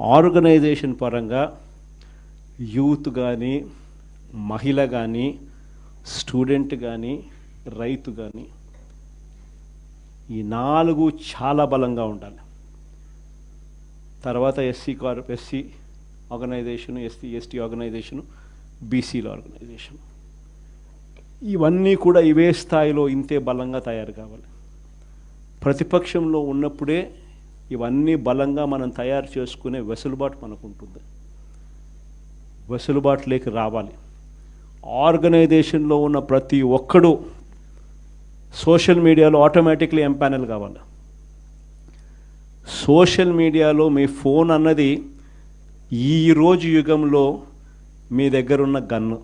Organisation పరంగా youth కానీ మహిళ కానీ స్టూడెంట్ కానీ రైతు కానీ ఈ నాలుగు చాలా బలంగా ఉండాలి. తర్వాత SC car SC organisation SC ST organisation బీసీల ఆర్గనైజేషన్. ఇవన్నీ కూడా ఇవే స్థాయిలో ఇంతే బలంగా తయారు కావాలి. ప్రతిపక్షంలో ఉన్నప్పుడే ఇవన్నీ బలంగా మనం తయారు చేసుకునే వెసులుబాటు మనకు ఉంటుంది వెసులుబాటులోకి రావాలి. ఆర్గనైజేషన్లో ఉన్న ప్రతి ఒక్కడు సోషల్ మీడియాలో ఆటోమేటిక్లీ ఎంపానల్ కావాలి. సోషల్ మీడియాలో మీ ఫోన్ అన్నది ఈ రోజు యుగంలో మీ దగ్గరున్న గన్ను.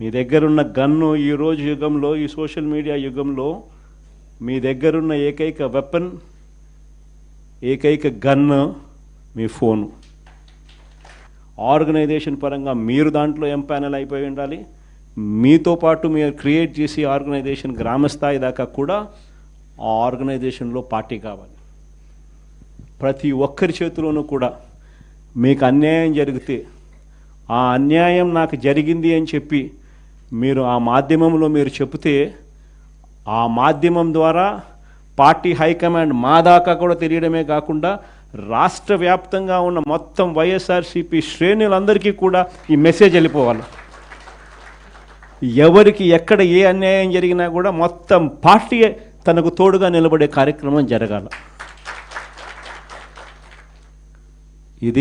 మీ దగ్గరున్న గన్ను ఈ రోజు యుగంలో ఈ సోషల్ మీడియా యుగంలో మీ దగ్గరున్న ఏకైక వెపన్ ఏకైక గన్ను మీ ఫోను ఆర్గనైజేషన్ పరంగా మీరు దాంట్లో ఎంపానల్ అయిపోయి ఉండాలి. మీతో పాటు మీరు క్రియేట్ చేసి ఆర్గనైజేషన్ గ్రామస్థాయి దాకా కూడా ఆ ఆర్గనైజేషన్లో పార్టీ కావాలి. ప్రతి ఒక్కరి చేతిలోనూ కూడా మీకు అన్యాయం జరిగితే ఆ అన్యాయం నాకు జరిగింది అని చెప్పి మీరు ఆ మాధ్యమంలో మీరు చెబితే ఆ మాధ్యమం ద్వారా పార్టీ హైకమాండ్ మా దాకా కూడా తెలియడమే కాకుండా రాష్ట్ర వ్యాప్తంగా ఉన్న మొత్తం వైఎస్ఆర్సీపీ శ్రేణులందరికీ కూడా ఈ మెసేజ్ వెళ్ళిపోవాలి. ఎవరికి ఎక్కడ ఏ అన్యాయం జరిగినా కూడా మొత్తం పార్టీ తనకు తోడుగా నిలబడే కార్యక్రమం జరగాలి.